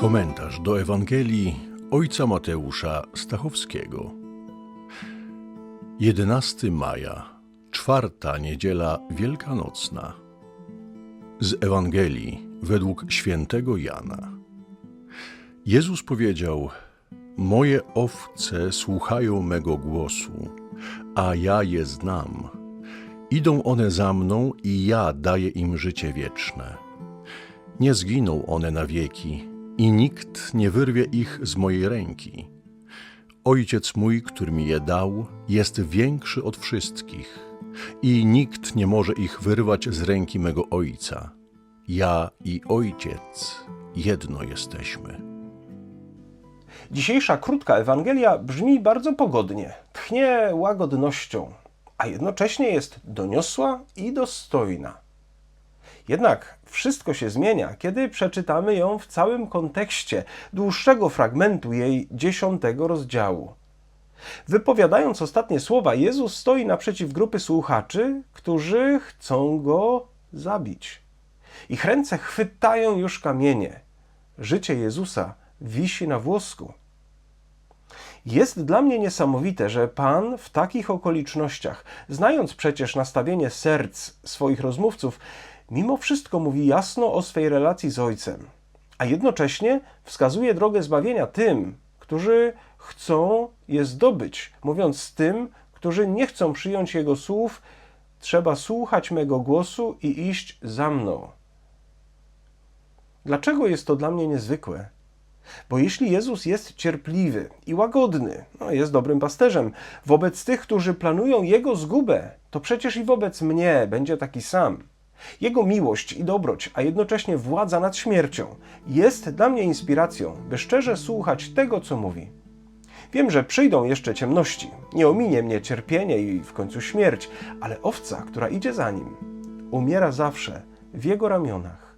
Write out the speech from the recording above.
Komentarz do Ewangelii ojca Mateusza Stachowskiego. 11 maja, czwarta niedziela wielkanocna. Z Ewangelii według świętego Jana. Jezus powiedział: Moje owce słuchają mego głosu, a ja je znam. Idą one za mną i ja daję im życie wieczne. Nie zginą one na wieki i nikt nie wyrwie ich z mojej ręki. Ojciec mój, który mi je dał, jest większy od wszystkich i nikt nie może ich wyrwać z ręki mego Ojca. Ja i Ojciec jedno jesteśmy. Dzisiejsza krótka Ewangelia brzmi bardzo pogodnie, tchnie łagodnością, a jednocześnie jest doniosła i dostojna. Jednak wszystko się zmienia, kiedy przeczytamy ją w całym kontekście dłuższego fragmentu jej dziesiątego rozdziału. Wypowiadając ostatnie słowa, Jezus stoi naprzeciw grupy słuchaczy, którzy chcą go zabić. Ich ręce chwytają już kamienie. Życie Jezusa wisi na włosku. Jest dla mnie niesamowite, że Pan w takich okolicznościach, znając przecież nastawienie serc swoich rozmówców, mimo wszystko mówi jasno o swej relacji z Ojcem, a jednocześnie wskazuje drogę zbawienia tym, którzy chcą je zdobyć, mówiąc tym, którzy nie chcą przyjąć Jego słów, trzeba słuchać mego głosu i iść za mną. Dlaczego jest to dla mnie niezwykłe? Bo jeśli Jezus jest cierpliwy i łagodny, no jest dobrym pasterzem, wobec tych, którzy planują Jego zgubę, to przecież i wobec mnie będzie taki sam. Jego miłość i dobroć, a jednocześnie władza nad śmiercią jest dla mnie inspiracją, by szczerze słuchać tego, co mówi. Wiem, że przyjdą jeszcze ciemności, nie ominie mnie cierpienie i w końcu śmierć, ale owca, która idzie za nim, umiera zawsze w jego ramionach.